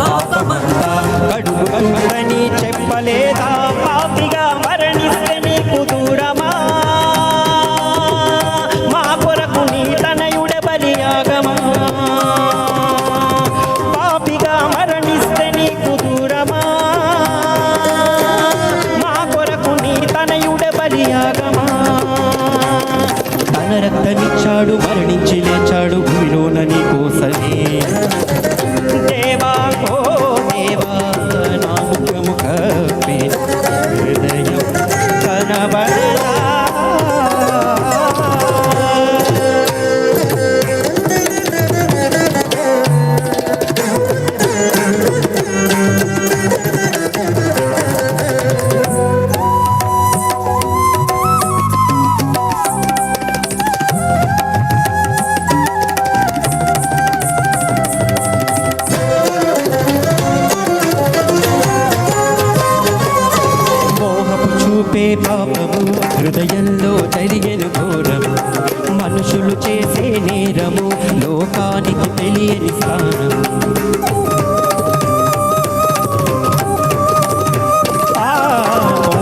పాపమంతా కడుగు చెప్పలేదా? రక్తమిచ్చాడు మరణించి లేచాడు భూమిలోన నీ కోసమే పాపము హృదయంలో జరిగెను ఘోరము. మనుషులు చేసే నేరము లోకానికి తెలియని స్థానము.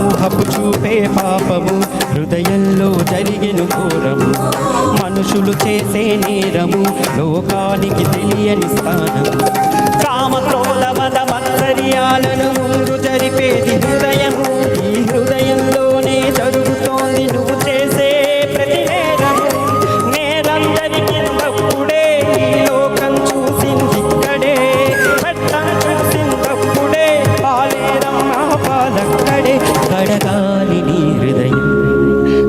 మోహపు చూపే పాపము హృదయంలో జరిగెను ఘోరము. మనుషులు చేసే నేరము లోకానికి తెలియని స్థానము. అడగాలి నీ హృదయం.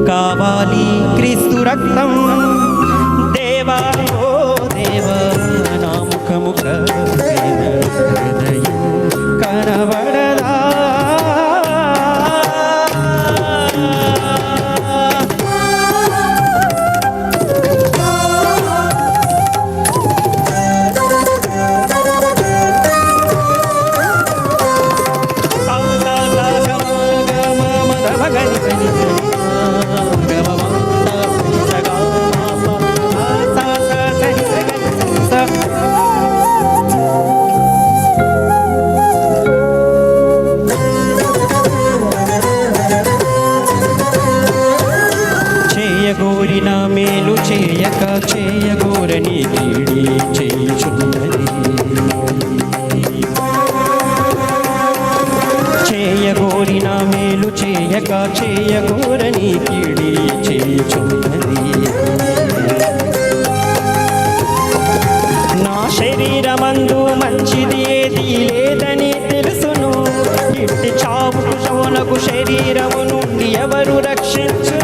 కావాలి క్రీస్తు రక్తం. దేవా చేయగోరిన మేలు చేయక చేయగోరని కీడి చేయుచున్నది. చేయగోరిన మేలు చేయక చేయగోరని కీడి చేయుచున్నది. నా శరీరమందు మంచిది ఏది లేదని తెలుసును. ఇట్టి చావుకు శోనకు శరీరము నుండి ఎవరు రక్షించు